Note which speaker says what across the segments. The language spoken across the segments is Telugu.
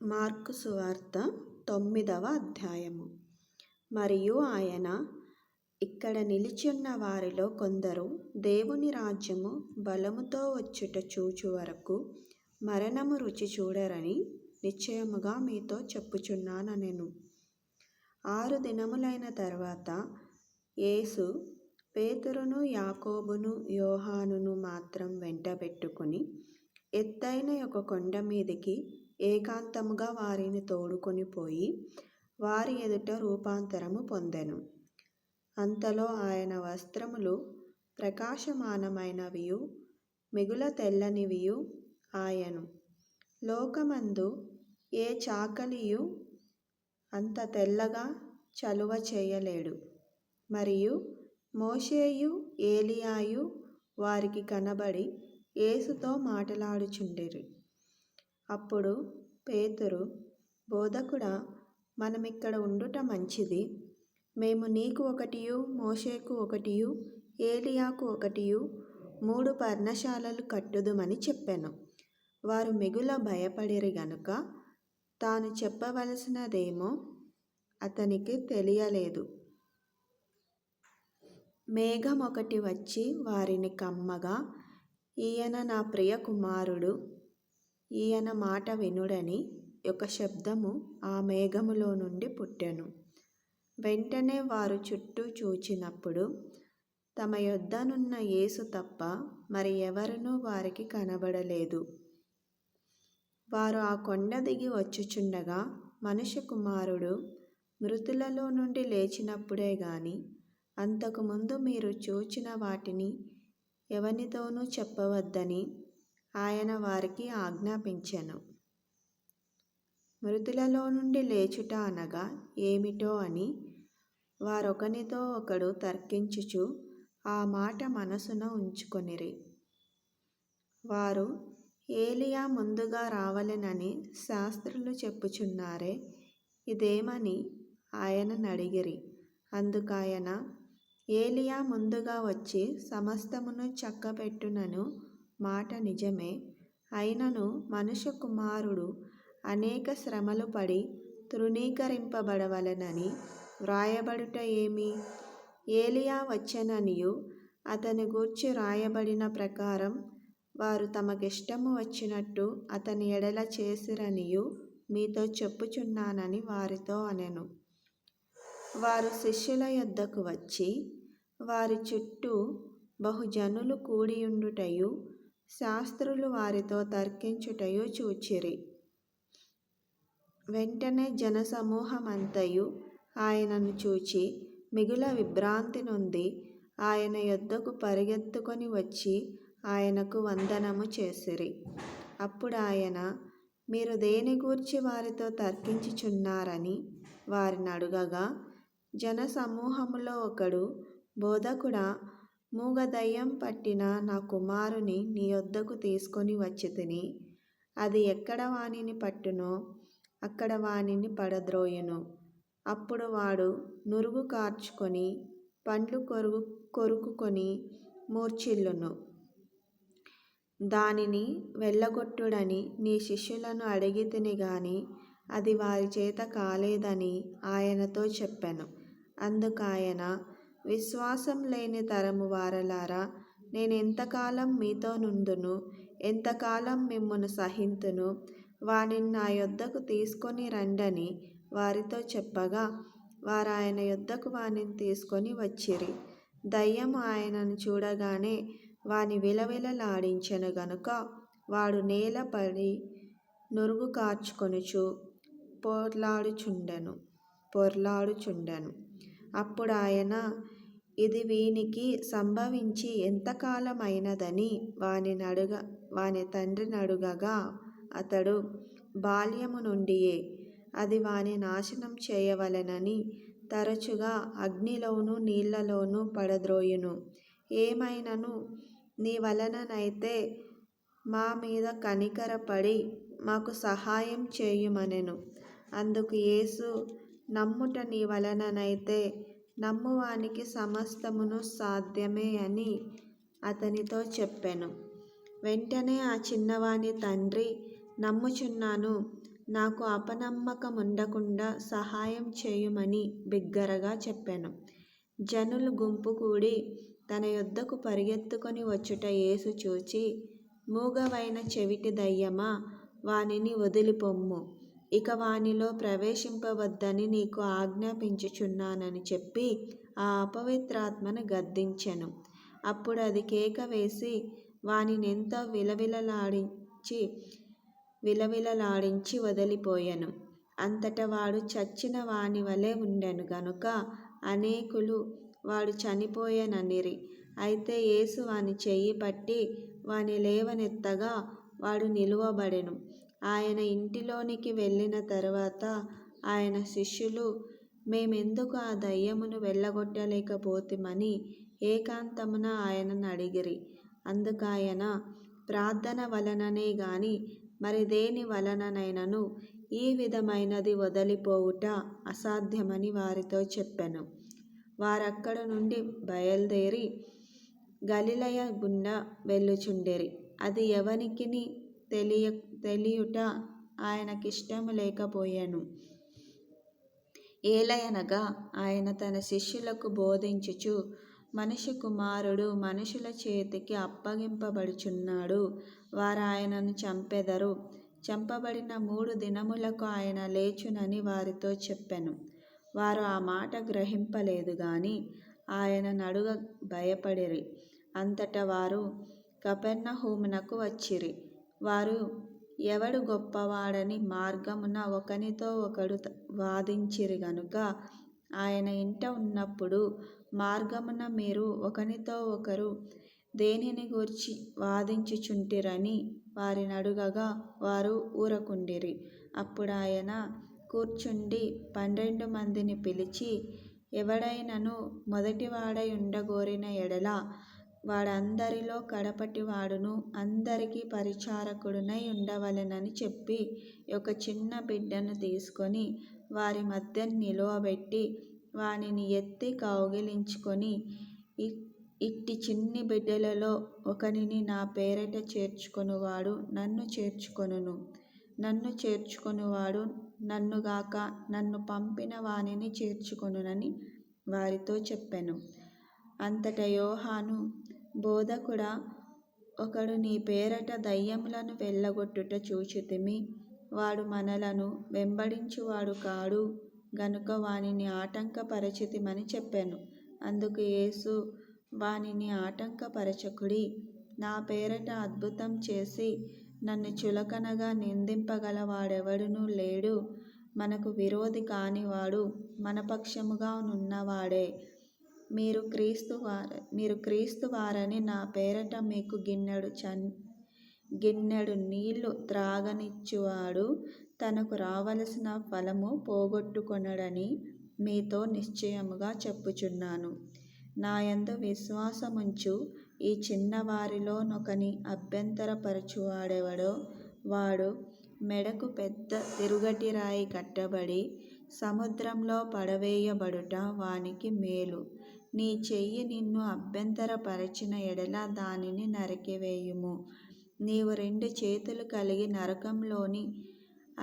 Speaker 1: మార్కు సువార్త తొమ్మిదవ అధ్యాయము. మరియు ఆయన ఇక్కడ నిలిచున్న వారిలో కొందరు దేవుని రాజ్యము బలముతో వచ్చుట చూచు వరకు మరణము రుచి చూడరని నిశ్చయముగా మీతో చెప్పుచున్నానెను ఆరు దినములైన తర్వాత యేసు పేతురును యాకోబును యోహానును మాత్రం వెంటబెట్టుకుని ఎత్తైన ఒక కొండ మీదికి ఏకాంతముగా వారిని తోడుకొని పోయి వారి ఎదుట రూపాంతరము పొందెను. అంతలో ఆయన వస్త్రములు ప్రకాశమానమైనవియు మిగుల తెల్లనివియు ఆయను. లోకమందు ఏ చాకలియు అంత తెల్లగా చలువ చేయలేడు. మరియు మోషేయు ఏలియాయు వారికి కనబడి యేసుతో మాటలాడుచుండెరు. అప్పుడు పేతురు బోధకుడా మనమిక్కడ ఉండుట మంచిది. మేము నీకు ఒకటియు మోషేకు ఒకటియు ఏలియాకు ఒకటియు మూడు పర్ణశాలలు కట్టుదుమని చెప్పాను. వారు మిగుల భయపడిరి గనుక తాను చెప్పవలసినదేమో అతనికి తెలియలేదు. మేఘం ఒకటి వచ్చి వారిని కమ్మగా ఈయన నా ప్రియ కుమారుడు ఈయన మాట వినుడని ఒక శబ్దము ఆ మేఘములో నుండి పుట్టెను. వెంటనే వారు చుట్టూ చూచినప్పుడు తమ యొద్దనున్న యేసు తప్ప మరి ఎవరునూ వారికి కనబడలేదు. వారు ఆ కొండ దిగి వచ్చుచుండగా మనుష్య కుమారుడు మృతులలో నుండి లేచినప్పుడే గాని అంతకుముందు మీరు చూచిన వాటిని ఎవనితోనూ చెప్పవద్దని ఆయన వారికి ఆజ్ఞాపించెను. మృతులలో నుండి లేచుట అనగా ఏమిటో అని వారొకనితో ఒకడు తర్కించుచు ఆ మాట మనసున ఉంచుకొనిరి. వారు ఏలియా ముందుగా రావలెనని శాస్త్రులు చెప్పుచున్నారే ఇదేమని ఆయననడిగిరి. అందుకాయన ఏలియా ముందుగా వచ్చి సమస్తమును చక్కబెట్టునను మాట నిజమే. అయినను మనుష్య కుమారుడు అనేక శ్రమలు పడి తృణీకరింపబడవలెనని వ్రాయబడుట ఏమి? ఏలియా వచ్చెననియు అతని గూర్చి రాయబడిన ప్రకారం వారు తమకిష్టము వచ్చినట్టు అతని ఎడల చేసిరనియు మీతో చెప్పుచున్నానని వారితో అనెను. వారు శిష్యుల యొద్దకు వచ్చి వారి చుట్టూ బహుజనులు కూడియుండుటయు శాస్త్రులు వారితో తర్కించుటయు చూచిరి. వెంటనే జనసమూహమంతయు ఆయనను చూచి మిగుల విభ్రాంతి నుండి ఆయన యొద్దకు పరిగెత్తుకొని వచ్చి ఆయనకు వందనము చేసిరి. అప్పుడు ఆయన మీరు దేని గూర్చి వారితో తర్కించుచున్నారని వారిని అడుగగా జనసమూహములో ఒకడు బోధకుడా మూగదయ్యం పట్టిన నా కుమారుని నీ వద్దకు తీసుకొని వచ్చితిని అది ఎక్కడ వానిని పట్టునో అక్కడ వానిని పడద్రోయును. అప్పుడు వాడు నురుగు కార్చుకొని పండ్లు కొరుగు కొరుకుకొని మూర్చిల్లును. దానిని వెళ్ళగొట్టుడని నీ శిష్యులను అడిగితిని గాని అది వారి చేత కాలేదని ఆయనతో చెప్పాను. అందుకాయన విశ్వాసం లేని తరము వారలారా నేను ఎంతకాలం మీతో నుండును ఎంతకాలం మిమ్మను సహింతును వానిని నా యొద్దకు తీసుకొని రండని వారితో చెప్పగా వారు ఆయన యొద్దకు వానిని తీసుకొని వచ్చిరి. దయ్యం ఆయనను చూడగానే వాని విలవిలలాడించెను గనుక వాడు నేలపడి నురుగు కార్చుకొనుచు పొర్లాడుచుండెను పొర్లాడుచుండెను. అప్పుడు ఆయన ఇది వీనికి సంభవించి ఎంతకాలమైనదని వానినడుగ వాని తండ్రినడుగగా అతడు బాల్యము నుండియే అది వాని నాశనం చేయవలెనని తరచుగా అగ్నిలోను నీళ్ళలోనూ పడద్రోయును. ఏమైనను? నీ వలననైతే మా మీద కనికరపడి మాకు సహాయం చేయుమనెను. అందుకు యేసు నమ్ముట నీ వలననైతే నమ్మువానికి సమస్తమును సాధ్యమే అని అతనితో చెప్పెను వెంటనే ఆ చిన్నవాని తండ్రి నమ్ముచున్నాను నాకు అపనమ్మకం ఉండకుండా సహాయం చేయమని బిగ్గరగా చెప్పాను జనులు గుంపు కూడి తన యొద్దకు పరిగెత్తుకొని వచ్చుట యేసు చూచి, మూగవైన చెవిటి దయ్యమా, వానిని వదిలిపొమ్ము. ఇక వానిలో ప్రవేశింపవద్దని నీకు ఆజ్ఞాపించుచున్నానని చెప్పి ఆ అపవిత్రాత్మను గద్దించెను. అప్పుడు అది కేక వేసి వానినెంతో విలవిలలాడించి విలవిలలాడించి వదిలిపోయెను. అంతటా వాడు చచ్చిన వానివలె ఉండెను గనుక అనేకులు వాడు చనిపోయాననిరి అయితే యేసు వాని చెయ్యి పట్టి వాని లేవనెత్తగా వాడు నిలువబడెను. ఆయన ఇంటిలోనికి వెళ్ళిన తర్వాత ఆయన శిష్యులు మేమెందుకు ఆ దయ్యమును వెళ్ళగొట్టలేకపోతిమని ఏకాంతమున ఆయనను అడిగిరి. అందుకాయన ప్రార్థన వలననే గాని మరి దేని వలననైనను ఈ విధమైనది వదలిపోవుట అసాధ్యమని వారితో చెప్పాను. వారక్కడ నుండి బయలుదేరి గలిలయ గుండా వెళ్ళుచుండేరి. అది ఎవనికిని తెలియ తెలియుట ఆయనకిష్టము లేకపోయాను ఏలయనగా ఆయన తన శిష్యులకు బోధించుచు, మనిషి కుమారుడు మనుషుల చేతికి అప్పగింపబడుచున్నాడు. వారు ఆయనను చంపెదరు. చంపబడిన మూడు దినములకు ఆయన లేచునని వారితో చెప్పాను వారు ఆ మాట గ్రహింపలేదు గాని ఆయననడుగ భయపడిరి. అంతట వారు కపెర్నహూమునకు వచ్చిరి. వారు ఎవడు గొప్పవాడని మార్గమున ఒకనితో ఒకడు వాదించిరి గనుక ఆయన ఇంట ఉన్నప్పుడు మార్గమున మీరు ఒకనితో ఒకరు దేనిని గూర్చి వాదించుచుంటిరని వారినడుగగా వారు ఊరకుండిరి. అప్పుడు ఆయన కూర్చుండి పన్నెండు మందిని పిలిచి, ఎవడైనను మొదటివాడై ఉండగోరిన ఎడల వాడందరిలో కడపటివాడును అందరికీ పరిచారకుడునై ఉండవలెనని చెప్పి ఒక చిన్న బిడ్డను తీసుకొని వారి మధ్య నిలువబెట్టి వానిని ఎత్తి కౌగిలించుకొని ఇట్టి చిన్ని బిడ్డలలో ఒకనిని నా పేరట చేర్చుకొనువాడు నన్ను చేర్చుకొనును. నన్ను చేర్చుకొనువాడు నన్ను గాక నన్ను పంపిన వానిని చేర్చుకొనునని వారితో చెప్పెను. అంతట యోహాను, బోధకుడా, ఒకడు నీ పేరట దయ్యములను వెళ్ళగొట్టుట చూచితిమి. వాడు మనలను వెంబడించువాడు కాడు గనుక వానిని ఆటంకపరచితిమని చెప్పాను అందుకు యేసు, వానిని ఆటంకపరచకుడి. నా పేరట అద్భుతం చేసి నన్ను చులకనగా నిందింపగల వాడెవడునూ లేడు. మనకు విరోధి కానివాడు మన పక్షముగా నున్నవాడే. మీరు క్రీస్తువార మీరు క్రీస్తు వారని నా పేరట మీకు గిన్నెడు నీళ్ళు త్రాగనిచ్చువాడు తనకు రావలసిన ఫలము పోగొట్టుకొనడని మీతో నిశ్చయముగా చెప్పుచున్నాను. నాయందు విశ్వాసముంచు ఈ చిన్నవారిలో నొకని అభ్యంతరపరచువాడెవడో వాడు మెడకు పెద్ద తిరుగటిరాయి కట్టబడి సముద్రంలో పడవేయబడుట వానికి మేలు. నీ చెయ్యి నిన్ను అభ్యంతరపరచిన ఎడల దానిని నరికివేయుము. నీవు రెండు చేతులు కలిగి నరకంలోని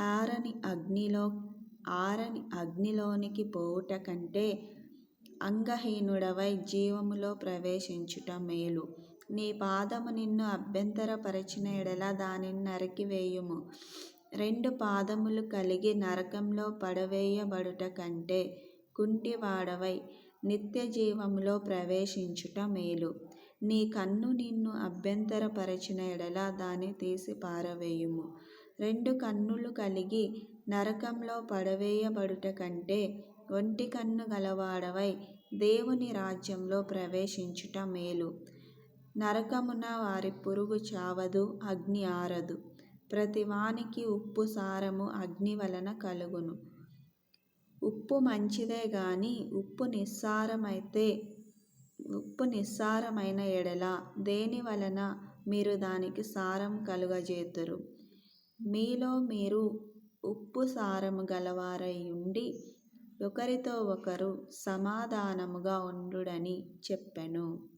Speaker 1: ఆరని అగ్నిలో ఆరని అగ్నిలోనికి పోవుట కంటే అంగహీనుడవై జీవములో ప్రవేశించుట మేలు. నీ పాదము నిన్ను అభ్యంతరపరచిన ఎడల దానిని నరికివేయుము. రెండు పాదములు కలిగి నరకంలో పడవేయబడుట కంటే కుంటివాడవై నిత్య జీవంలో ప్రవేశించుట మేలు. నీ కన్ను నిన్ను అభ్యంతరపరచిన ఎడల దాన్ని తీసి పారవేయుము. రెండు కన్నులు కలిగి నరకంలో పడవేయబడుట కంటే ఒంటి కన్ను గలవాడవై దేవుని రాజ్యంలో ప్రవేశించుట మేలు. నరకమున వారి పురుగు చావదు అగ్ని ఆరదు. ప్రతివానికి ఉప్పు సారము అగ్ని వలన కలుగును. ఉప్పు మంచిదే గాని ఉప్పు నిస్సారమైన ఎడల దేని వలన మీరు దానికి సారం కలుగజేతురు. మీలో మీరు ఉప్పు సారము గలవారై ఉండి ఒకరితో ఒకరు సమాధానముగా ఉండుడని చెప్పెను.